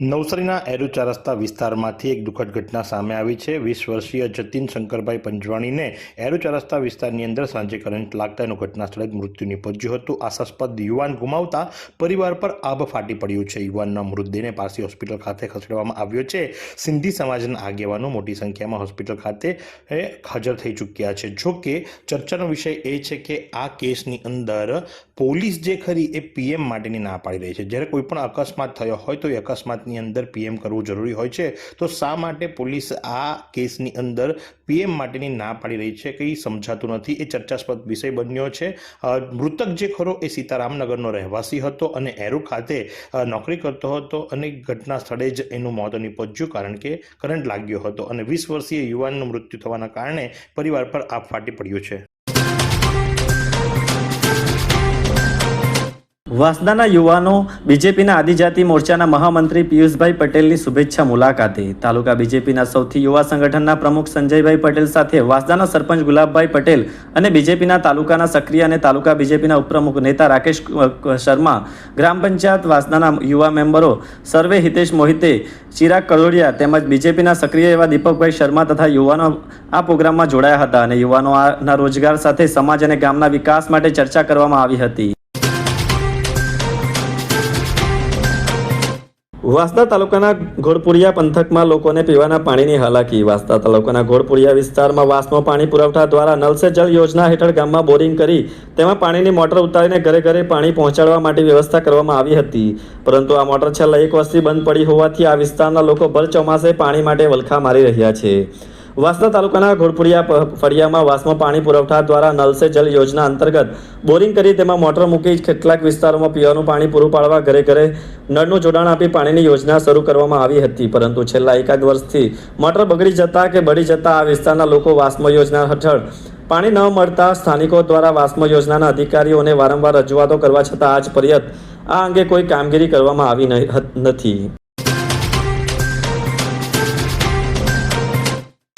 નવસારીના એરુચા રસ્તા વિસ્તારમાંથી એક દુઃખદ ઘટના સામે આવી છે. વીસ વર્ષીય જતીન શંકરભાઈ પંજવાણીને એરુચા રસ્તા વિસ્તારની અંદર સાંજે કરંટ લાગતા એનું ઘટના સ્થળે મૃત્યુ નિપજ્યું હતું. આશાસ્પદ યુવાન ગુમાવતા પરિવાર પર આબ ફાટી પડ્યું છે. યુવાનના મૃતદેહને પારસી હોસ્પિટલ ખાતે ખસેડવામાં આવ્યો છે. સિંધી સમાજના આગેવાનો મોટી સંખ્યામાં હોસ્પિટલ ખાતે હાજર થઈ ચૂક્યા છે. જો કે, ચર્ચાનો વિષય એ છે કે આ કેસની અંદર પોલીસ જે ખરી એ પીએમ માટેની ના પાડી રહી છે. જ્યારે કોઈ પણ અકસ્માત થયો હોય તો એ અકસ્માતની અંદર પીએમ કરવું જરૂરી હોય છે. તો શા માટે પોલીસ આ કેસની અંદર પીએમ માટેની ના પાડી રહી છે? કંઈ સમજાતું નથી. એ ચર્ચાસ્પદ વિષય બન્યો છે. મૃતક જે ખરો એ સીતારામનગરનો રહેવાસી હતો અને એરુ ખાતે નોકરી કરતો હતો અને ઘટના સ્થળે જ એનું મોત નિપજ્યું કારણ કે કરંટ લાગ્યો હતો અને વીસ વર્ષીય યુવાનનું મૃત્યુ થવાના કારણે પરિવાર પર આપ ફાટી પડ્યું છે. વાસદાના યુવાનો બીજેપીના આદિજાતિ મોરચાના મહામંત્રી પિયુષભાઈ પટેલની શુભેચ્છા મુલાકાતે. તાલુકા બીજેપીના સૌથી યુવા સંગઠનના પ્રમુખ સંજયભાઈ પટેલ સાથે વાસદાના સરપંચ ગુલાબભાઈ પટેલ અને બીજેપીના તાલુકાના સક્રિય અને તાલુકા બીજેપીના ઉપપ્રમુખ નેતા રાકેશ શર્મા, ગ્રામ પંચાયત વાસદાના યુવા મેમ્બરો સર્વે હિતેશ મોહિતે, ચિરાગ કડોડિયા તેમજ બીજેપીના સક્રિય એવા દીપકભાઈ શર્મા તથા યુવાનો આ પ્રોગ્રામમાં જોડાયા હતા અને યુવાનો આના રોજગાર સાથે સમાજ અને ગામના વિકાસ માટે ચર્ચા કરવામાં આવી હતી. વાંસદા તાલુકાના ઘોડપુરિયા પંથકમાં લોકોને પીવાના પાણીની હાલાકી. વાસદા તાલુકાના ઘોડપુરિયા વિસ્તારમાં વાસમાં પાણી પુરવઠા દ્વારા નલ સે યોજના હેઠળ ગામમાં બોરિંગ કરી તેમાં પાણીની મોટર ઉતારીને ઘરે ઘરે પાણી પહોંચાડવા માટે વ્યવસ્થા કરવામાં આવી હતી. પરંતુ આ મોટર છેલ્લા એક વર્ષથી બંધ પડી હોવાથી આ વિસ્તારના લોકો ભર ચોમાસે પાણી માટે વલખા મારી રહ્યા છે. વાસદા તાલુકાના ઘોડપુરિયા પ- ફળિયામાં વાસમાં પાણી પુરવઠા દ્વારા નલ જલ યોજના અંતર્ગત બોરિંગ કરી તેમાં મોટર મૂકી કેટલાક વિસ્તારોમાં પીવાનું પાણી પૂરું પાડવા ઘરે ઘરે નળનું જોડાણ આપી પાણીની યોજના શરૂ કરવામાં આવી હતી. પરંતુ છેલ્લા એકાદ વર્ષથી મોટર બગડી જતા કે બળી જતા આ વિસ્તારના લોકો વાસ્મ યોજના હેઠળ પાણી ન મળતા સ્થાનિકો દ્વારા વાસ્મ યોજનાના અધિકારીઓને વારંવાર રજૂઆતો કરવા છતાં આજ પર્યત આ અંગે કોઈ કામગીરી કરવામાં આવી નથી.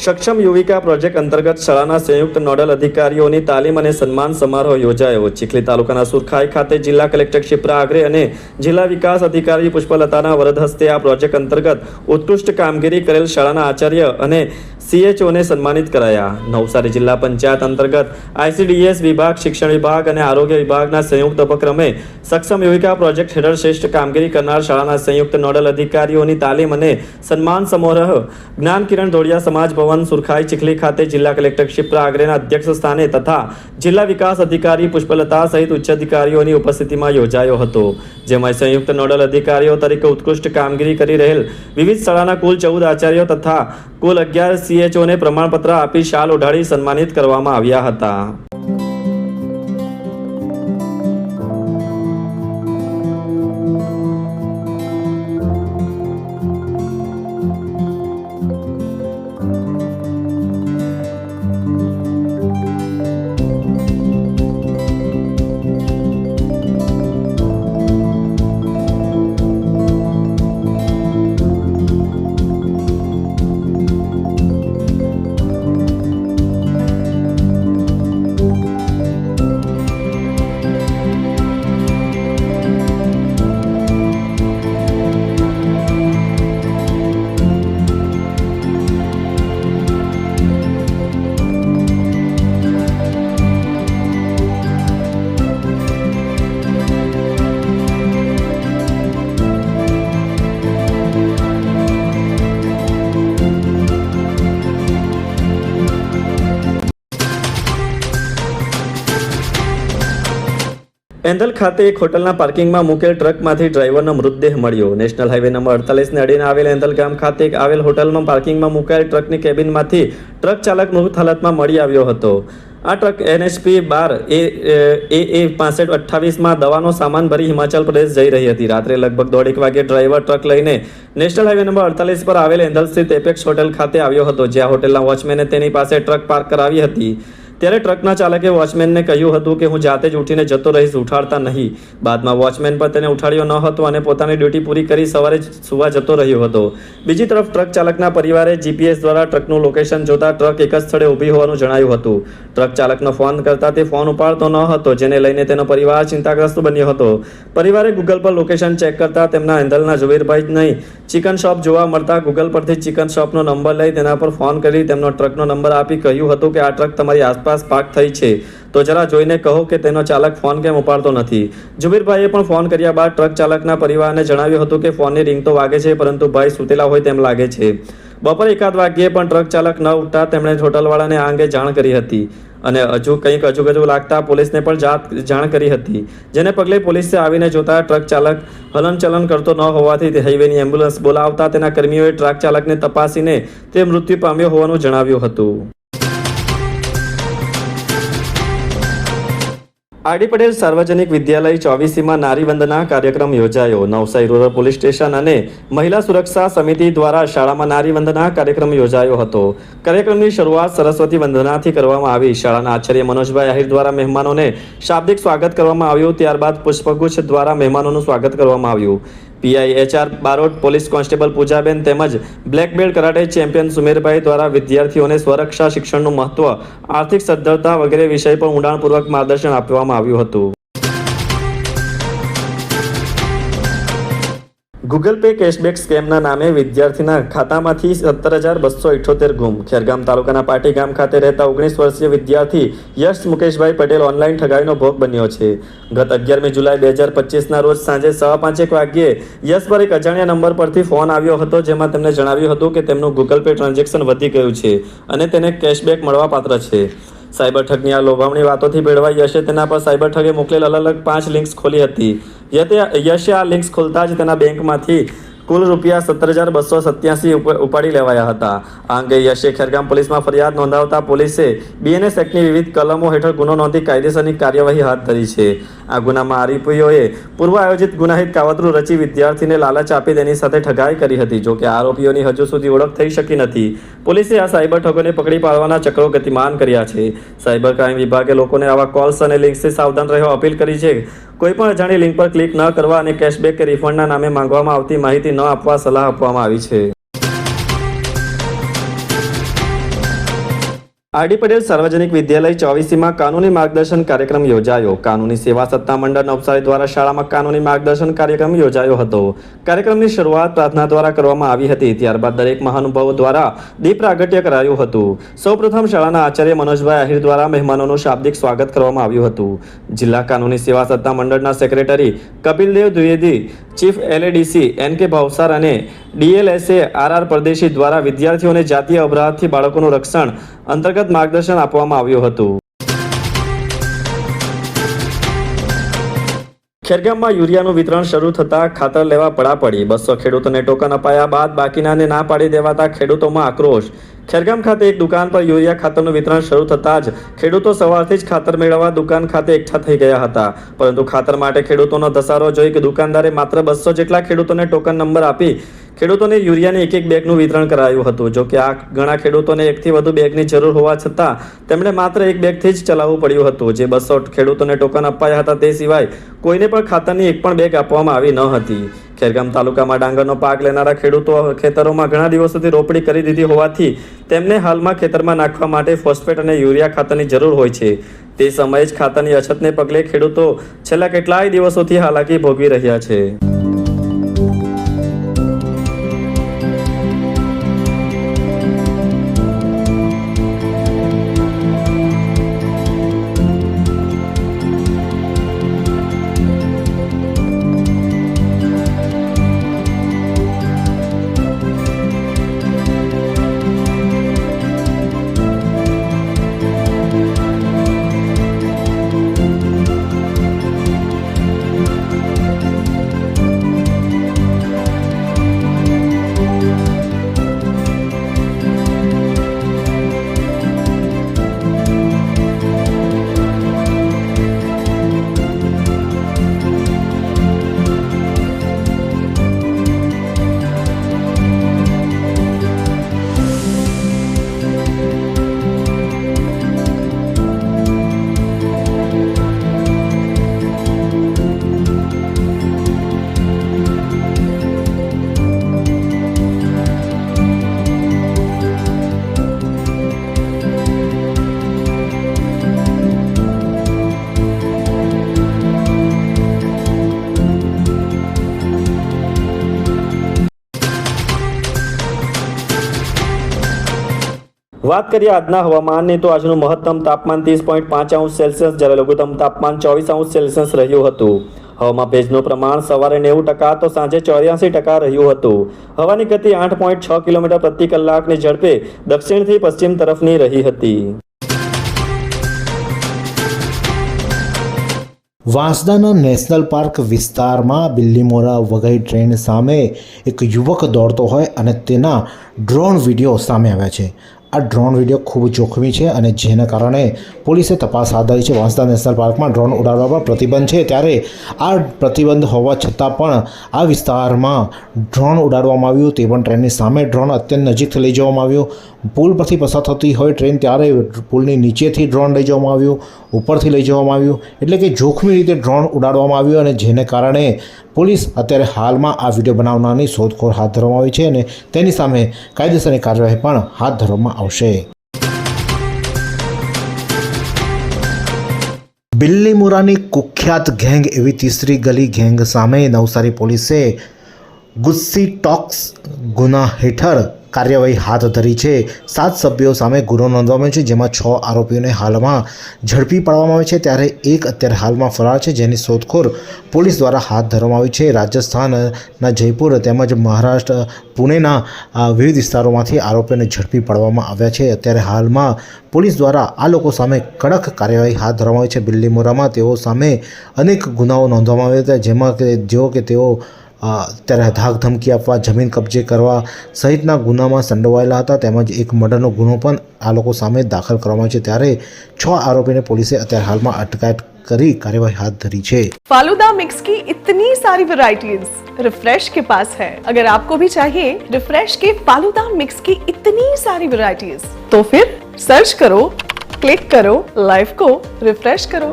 સક્ષમ યુવિકા પ્રોજેક્ટ અંતર્ગત શાળાના સંયુક્ત નોડલ અધિકારીઓની તાલીમ અને સન્માન સમારોહ યોજાયો. ચીખલી તાલુકાના સુરખાઈ ખાતે જિલ્લા કલેક્ટર ક્ષિપ્રા આગ્રે અને જિલ્લા વિકાસ અધિકારી પુષ્પલતાના વરદ હસ્તે આ પ્રોજેક્ટ અંતર્ગત ઉત્કૃષ્ટ કામગીરી કરેલ શાળાના આચાર્ય અને સીએચઓને સન્માનિત કરાયા. નવસારી જિલ્લા પંચાયત અંતર્ગત આઈસીડીએસ વિભાગ, શિક્ષણ વિભાગ અને આરોગ્ય વિભાગના સંયુક્ત ઉપક્રમે સક્ષમ યુવિકા પ્રોજેક્ટ હેઠળ શ્રેષ્ઠ કામગીરી કરનાર શાળાના સંયુક્ત નોડલ અધિકારીઓની તાલીમ અને સન્માન સમારોહ જ્ઞાન કિરણ ધોળિયા સમાજ ભવન, સુરખાઈ ચીખલી ખાતે જિલ્લા કલેક્ટર ક્ષિપ્રા આગ્રેના અધ્યક્ષ સ્થાને તથા જિલ્લા વિકાસ અધિકારી પુષ્પલતા સહિત ઉચ્ચ અધિકારીઓની ઉપસ્થિતિમાં યોજાયો હતો. જેમાં સંયુક્ત નોડલ અધિકારીઓ તરીકે ઉત્કૃષ્ટ કામગીરી કરી રહેલ વિવિધ શાળાના કુલ ચૌદ આચાર્યો તથા કુલ અગિયાર સીએચઓને પ્રમાણપત્ર આપી શાલ ઓઢાડી સન્માનિત કરવામાં આવ્યા હતા. એન્ધલ ખાતે એક હોટલના પાર્કિંગમાં મૂકેલ ટ્રકમાંથી ડ્રાઈવરનો મૃતદેહ મળ્યો. નેશનલ હાઈવે નંબર અડતાલીસને અડીને આવેલ એંધલ ગામ ખાતે આવેલ હોટલમાં પાર્કિંગમાં મુકાયેલ ટ્રકની કેબિનમાંથી ટ્રક ચાલક મૃત હાલતમાં મળી આવ્યો હતો. આ ટ્રક એનએચપી બાર એ એ પાસઠ અઠ્ઠાવીસમાં દવાનો સામાન ભરી હિમાચલ પ્રદેશ જઈ રહી હતી. રાત્રે લગભગ દોઢેક વાગે ડ્રાઈવર ટ્રક લઈને નેશનલ હાઈવે નંબર અડતાલીસ પર આવેલ એંધલ સ્થિત એપેક્સ હોટેલ ખાતે આવ્યો હતો, જ્યાં હોટેલના વોચમેને તેની પાસે ટ્રક પાર્ક કરાવી હતી. ત્યારે ટ્રકના ચાલકે વોચમેનને કહ્યું હતું કે હું જાતે જ ઉઠીને જતો રહીશ, ઉઠાડતા નહીં. બાદમાં વોચમેન પણ તેને ઉઠાડ્યો ન હતો અને પોતાની ડ્યુટી પૂરી કરી સવારે સુવા જતો રહ્યો હતો. બીજી તરફ ટ્રક ચાલકના પરિવારે જીપીએસ દ્વારા ટ્રકનું લોકેશન જોતા ટ્રક એક જ સ્થળે ઊભી હોવાનું જણાયું હતું. ટ્રક ચાલકનો ફોન કરતા તે ફોન ઉપાડતો ન હતો, જેને લઈને તેનો પરિવાર ચિંતાગ્રસ્ત બન્યો હતો. પરિવારે ગૂગલ પર લોકેશન ચેક કરતા તેમના હેન્ડલના ઝુબેરભાઈ જ નહીં. ચિકન શોપ જોવા મળતા ગૂગલ પરથી ચિકન શોપનો નંબર લઈ તેના પર ફોન કરી તેમનો ટ્રકનો નંબર આપી કહ્યું હતું કે આ ટ્રક તમારી આસપાસ પાર્ક થઈ છે. તો જરા જોઈને કહો કે તેનો ચાલક ફોન કેમ ઉપાડતો નથી? જુબીરભાઈએ પણ ફોન કર્યા બાદ ટ્રક ચાલકના પરિવારને જણાવ્યું હતું કે ફોનની રિંગ તો વાગે છે, પરંતુ ભાઈ સૂતેલા હોય તેમ લાગે છે. બપોર એકાદ વાગ્યે પણ ટ્રક ચાલક ન ઉઠતા તેમણે હોટલવાળાને આ અંગે જાણ કરી હતી. અને હજુ કંઈક અજુગજુ લાગતા પોલીસને પણ જાત જાણ કરી હતી. જેને પગલે પોલીસે આવીને જોતા ટ્રક ચાલક હલનચલન કરતો ન હોવાથી તે હાઈવેની એમ્બ્યુલન્સ બોલાવતા તેના કર્મીઓએ ટ્રક ચાલકને તપાસીને તે મૃત્યુ પામ્યો હોવાનું જણાવ્યું હતું. આરડી પટેલ સાર્વજનિક વિદ્યાલય ચોવીસીમાં નારી વંદના કાર્યક્રમ યોજાયો. નવસારી રૂરલ પોલીસ સ્ટેશન અને મહિલા સુરક્ષા સમિતિ દ્વારા શાળામાં નારી વંદના કાર્યક્રમ યોજાયો હતો. કાર્યક્રમની શરૂઆત સરસ્વતી વંદનાથી કરવામાં આવી. શાળાના આચાર્ય મનોજભાઈ આહિર દ્વારા મહેમાનોને શાબ્દિક સ્વાગત કરવામાં આવ્યું. ત્યારબાદ પુષ્પગુચ્છ દ્વારા મહેમાનોનું સ્વાગત કરવામાં આવ્યું. PI HR Barot, police constable Poojaben તેમજ black belt karate champion Sumerbhai દ્વારા વિદ્યાર્થીઓને સ્વરક્ષા શિક્ષણનું મહત્વ, આર્થિક સદ્ધરતા વગેરે વિષય પર ઊંડાણપૂર્વક માર્ગદર્શન આપવામાં આવ્યું હતું. ગૂગલ પે કેશબેક સ્કેમના નામે વિદ્યાર્થીના ખાતામાંથી સત્તર હજાર બસો ઇઠોતેર ગુમ. ખેરગામ તાલુકાના પાટી ગામ ખાતે રહેતા ઓગણીસ વર્ષીય વિદ્યાર્થી યશ મુકેશભાઈ પટેલ ઓનલાઈન ઠગાઈનો ભોગ બન્યો છે. ગત અગિયારમી જુલાઈ બે હજાર પચીસના રોજ સાંજે સવા પાંચેક વાગ્યે યશ પર એક અજાણ્યા નંબર પરથી ફોન આવ્યો હતો, જેમાં તેમને જણાવ્યું હતું કે તેમનું ગૂગલ પે ટ્રાન્ઝેક્શન વધી ગયું છે અને તેને કેશબેક મળવાપાત્ર છે. સાયબર ઠગની આ લોભામણી વાતોથી ભેળવાઈ યશે તેના પર સાયબર ઠગે મોકલેલ અલગ અલગ પાંચ લિંક્સ ખોલી હતી. યશે આ લિંક્સ ખોલતા જ તેના બેંકમાંથી કુલ રૂપિયા સત્તર હજાર બસો સત્યાસી ઉપાડી લેવાયા હતા. આ અંગે યશે ખેરગામ પોલીસમાં ફરિયાદ નોંધાવતા પોલીસે બીએનએસ એક્ટની વિવિધ કલમો હેઠળ ગુનો નોંધી કાયદેસરની કાર્યવાહી હાથ ધરી છે. આ ગુનામાં આરોપીઓએ પૂર્વ આયોજિત ગુનાહિત કાવતરું રચી વિદ્યાર્થીને લાલચ આપી તેની સાથે ઠગાઈ કરી હતી. જોકે આરોપીઓની હજુ સુધી ઓળખ થઈ શકી નથી. પોલીસે આ સાયબર ઠગોને પકડી પાડવાના ચક્રો ગતિમાન કર્યા છે. સાયબર ક્રાઇમ વિભાગે લોકોને આવા કોલ્સ અને લિંક્સથી સાવધાન રહેવા અપીલ કરી છે. કોઈ પણ અજાણી લિંક પર ક્લિક ન કરવા અને કેશબેક કે રિફંડના નામે માંગવામાં આવતી માહિતી ન આપવા સલાહ આપવામાં આવી છે. આરડી પટેલ સાર્વજનિક વિદ્યાલય ચોવીસીમાં કાનૂની માર્ગદર્શન કાર્યક્રમ યોજાયો. કાનૂની સેવા સત્તા મંડળ નવસારી દ્વારા શાળામાં કાનૂની માર્ગદર્શન કાર્યક્રમ યોજાયો હતો. કાર્યક્રમની શરૂઆત પ્રાર્થના દ્વારા કરવામાં આવી હતી. ત્યારબાદ દરેક મહાનુભાવો દ્વારા દીપ પ્રાગટ્ય કરાયું હતું. સૌપ્રથમ શાળાના આચાર્ય મનોજભાઈ આહિર દ્વારા મહેમાનોનું શાબ્દિક સ્વાગત કરવામાં આવ્યું હતું. જિલ્લા કાનૂની સેવા સત્તા મંડળના secretary Kapildev Dwivedi chief LADC N K Bhavsar અને ડીએલએસએ આર આર પરદેશી દ્વારા વિદ્યાર્થીઓને જાતીય અપરાધથી બાળકોનું રક્ષણ અંતર્ગત માર્ગદર્શન આપવામાં આવ્યું હતું. ખેરગામમાં યુરિયાનું વિતરણ શરૂ થતાં ખાતર લેવા પડા પડી બસો ખેડૂતોને ટોકન અપાયા બાદ બાકીનાને ના પાડી દેવાતા ખેડૂતોમાં આક્રોશ. ખેરગામ ખાતે એક દુકાન પર યુરિયા ખાતરનું વિતરણ શરૂ થતાં જ ખેડૂતો સવારથી જ ખાતર મેળવવા દુકાન ખાતે એકઠા થઈ ગયા હતા. પરંતુ ખાતર માટે ખેડૂતોનો ધસારો જોઈ કે દુકાનદારે માત્ર બસો જેટલા ખેડૂતોને ટોકન નંબર આપી ખેડૂતોને યુરિયાની એક એક બેગનું વિતરણ કરાયું હતું. જો કે આ ઘણા ખેડૂતોને એકથી વધુ બેગની જરૂર હોવા છતાં તેમણે માત્ર એક બેગથી જ ચલાવવું પડ્યું હતું. જે બસો ખેડૂતોને ટોકન અપાયા હતા તે સિવાય કોઈને પણ ખાતરની એક પણ બેગ આપવામાં આવી ન હતી. ખેરગામ તાલુકામાં ડાંગરનો પાક લેનારા ખેડૂતો ખેતરોમાં ઘણા દિવસોથી રોપણી કરી દીધી હોવાથી તેમને હાલમાં ખેતરમાં નાખવા માટે ફોસ્ફેટ અને યુરિયા ખાતરની જરૂર હોય છે. તે સમયે જ ખાતરની અછતને પગલે ખેડૂતો છેલ્લા કેટલાય દિવસોથી હાલાકી ભોગવી રહ્યા છે. વાત કરીએ આજના હવામાનની, તો આજનું મહત્તમ તાપમાન ત્રીસ પોઈન્ટ પાંચ અંશ સેલ્સિયસ, જ્યારે લઘુત્તમ તાપમાન ચોવીસ અંશ સેલ્સિયસ રહ્યું હતું. હવામાં ભેજનું પ્રમાણ સવારે નેવું ટકા તો સાંજે ચોર્યાસી ટકા રહ્યું હતું. હવાની ગતિ આઠ પોઈન્ટ છ કિલોમીટર પ્રતિ કલાકની ઝડપે દક્ષિણથી પશ્ચિમ તરફની રહી હતી. વાંસદાના નેશનલ પાર્ક વિસ્તારમાં બિલ્લીમોરા વઘઈ ટ્રેન સામે એક યુવક દોડતો હોય અને તેના ડ્રોન વીડિયો સામે આવ્યા છે. આ ડ્રોન વીડિયો ખૂબ જોખમી છે અને જેના કારણે પોલીસે તપાસ હાથ ધરી છે. વાંસદા નેશનલ પાર્કમાં ડ્રોન ઉડાડવા પર પ્રતિબંધ છે. ત્યારે આ પ્રતિબંધ હોવા છતાં પણ આ વિસ્તારમાં ડ્રોન ઉડાડવામાં આવ્યું. તે પણ ટ્રેનની સામે ડ્રોન અત્યંત નજીકથી લઈ જવામાં આવ્યું. પુલ પરથી પસાર થતી હોય ટ્રેન ત્યારે પુલની નીચેથી ડ્રોન લઈ જવામાં આવ્યું, ઉપરથી લઈ જવામાં આવ્યું. એટલે કે જોખમી રીતે ડ્રોન ઉડાડવામાં આવ્યું અને જેને કારણે પોલીસ અત્યારે હાલમાં આ વીડિયો બનાવનારની શોધખોળ હાથ ધરવામાં આવી છે અને તેની સામે કાયદેસરની કાર્યવાહી પણ હાથ ધરવામાં આવશે. બિલ્લીમુરાની કુખ્યાત ગેંગ એવી તીસરી ગલી ગેંગ સામે નવસારી પોલીસે ગુસ્સી ટોક્સ ગુના હેઠળ કાર્યવાહી હાથ ધરી છે. સાત સભ્યો સામે ગુનો નોંધવામાં છે, જેમાં છ આરોપીઓને હાલમાં ઝડપી પાડવામાં આવે છે. ત્યારે એક અત્યારે હાલમાં ફરાર છે, જેની શોધખોળ પોલીસ દ્વારા હાથ ધરવામાં આવી છે. રાજસ્થાનના જયપુર તેમજ મહારાષ્ટ્ર, પુણેના વિવિધ વિસ્તારોમાંથી આરોપીઓને ઝડપી પાડવામાં આવ્યા છે. અત્યારે હાલમાં પોલીસ દ્વારા આ લોકો સામે કડક કાર્યવાહી હાથ ધરવામાં આવી છે. બિલ્લીમોરામાં તેઓ સામે અનેક ગુનાઓ નોંધવામાં આવ્યા હતા, જેમાં કે જેઓ કે તેઓ અ, ત્યારે ધાક ધમકી આપવા જમીન કબજે કરવા સહિતના ગુનામાં સંડોવાયેલા હતા તેમજ એક મર્ડરનો ગુનો પણ આ લોકો સામે દાખલ કરવામાં આવ્યો છે ત્યારે છ આરોપીને પોલીસે અત્યારે હાલમાં અટકાયત કરી કાર્યવાહી હાથ ધરી છે फालूदा मिक्स की इतनी सारी वैरायटीज रिफ्रेश के पास है अगर आपको भी चाहिए रिफ्रेश के फालूदा मिक्स की इतनी सारी वैरायटीज तो फिर सर्च करो क्लिक करो लाइफ को रिफ्रेश करो